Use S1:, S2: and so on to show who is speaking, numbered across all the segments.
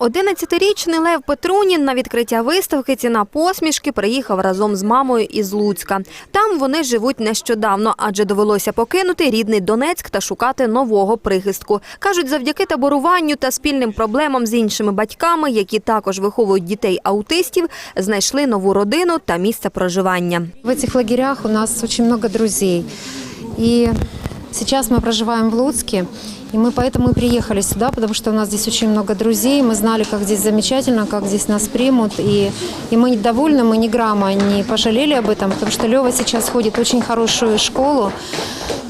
S1: 11-річний Лев Петрунін на відкриття виставки «Ціна посмішки» приїхав разом з мамою із Луцька. Там вони живуть нещодавно, адже довелося покинути рідний Донецьк та шукати нового прихистку. Кажуть, завдяки таборуванню та спільним проблемам з іншими батьками, які також виховують дітей-аутистів, знайшли нову родину та місце проживання.
S2: В этих лагерях у нас очень много друзей. И сейчас мы проживаем в Луцке. И мы поэтому и приехали сюда, потому что у нас здесь очень много друзей. Мы знали, как здесь замечательно, как здесь нас примут. И, и мы довольны, мы ни грамма не пожалели об этом, потому что Лева сейчас ходит в очень хорошую школу.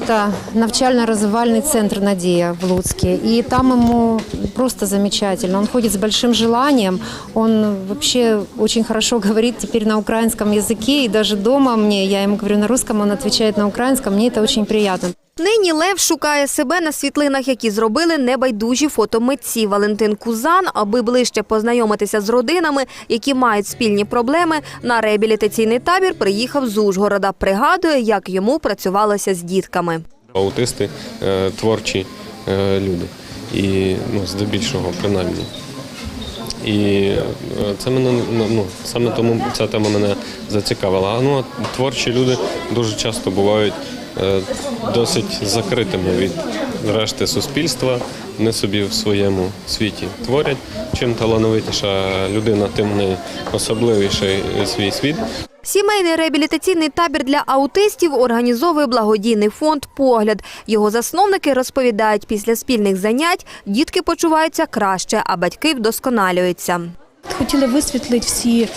S2: Это навчально-развивальный центр «Надея» в Луцке. И там ему просто замечательно. Он ходит с большим желанием. Он вообще очень хорошо говорит теперь на украинском языке. И даже дома мне, я ему говорю на русском, он отвечает на украинском. Мне это очень приятно.
S1: Нині Лев шукає себе на світлинах, які зробили небайдужі фотомитці Валентин Кузан, аби ближче познайомитися з родинами, які мають спільні проблеми. На реабілітаційний табір приїхав з Ужгорода. Пригадує, як йому працювалося з дітками.
S3: Аутисти е, творчі е, люди. І ну, здебільшого, принаймні. І е, це мене ну, саме тому ця тема мене зацікавила. А ну, творчі люди дуже часто бувають досить закритими від решти суспільства. Вони собі в своєму світі творять. Чим талановитіша людина, тим не особливіший свій світ.
S1: Сімейний реабілітаційний табір для аутистів організовує благодійний фонд Погляд. Його засновники розповідають, після спільних занять дітки почуваються краще, а батьки вдосконалюються.
S4: Хотіли висвітлити всі,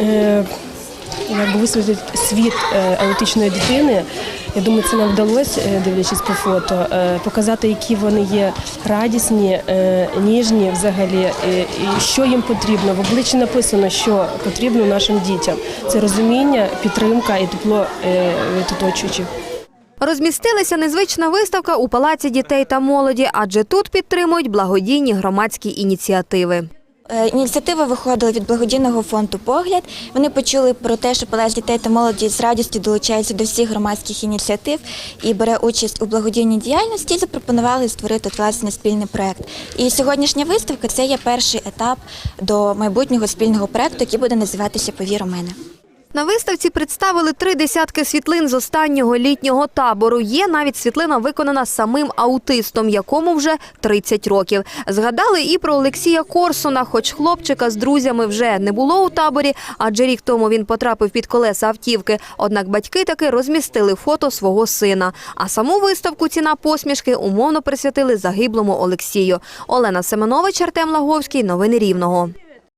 S4: е, якби висвітлити світ е, аутичної дитини. Я думаю, це нам вдалося, е, дивлячись по фото, е, показати, які вони є радісні, е, ніжні взагалі, і що їм потрібно. В обличчі написано, що потрібно нашим дітям. Це розуміння, підтримка і тепло від оточуючих.
S1: Розмістилася незвична виставка у Палаці дітей та молоді, адже тут підтримують благодійні громадські ініціативи.
S5: Е, Ініціатива виходила від благодійного фонду Погляд. Вони почули про те, що Палац дітей та молоді з радістю долучається до всіх громадських ініціатив і бере участь у благодійній діяльності. Запропонували створити власний спільний проект. І сьогоднішня виставка це є перший етап до майбутнього спільного проекту, який буде називатися Повір у мене.
S1: На виставці представили три десятки світлин з останнього літнього табору. Є навіть світлина виконана самим аутистом, якому вже 30 років. Згадали і про Олексія Корсуна, хоч хлопчика з друзями вже не було у таборі, адже рік тому він потрапив під колеса автівки. Однак батьки таки розмістили фото свого сина. А саму виставку ціна посмішки умовно присвятили загиблому Олексію. Олена Семенович, Артем Лаговський. Новини Рівного.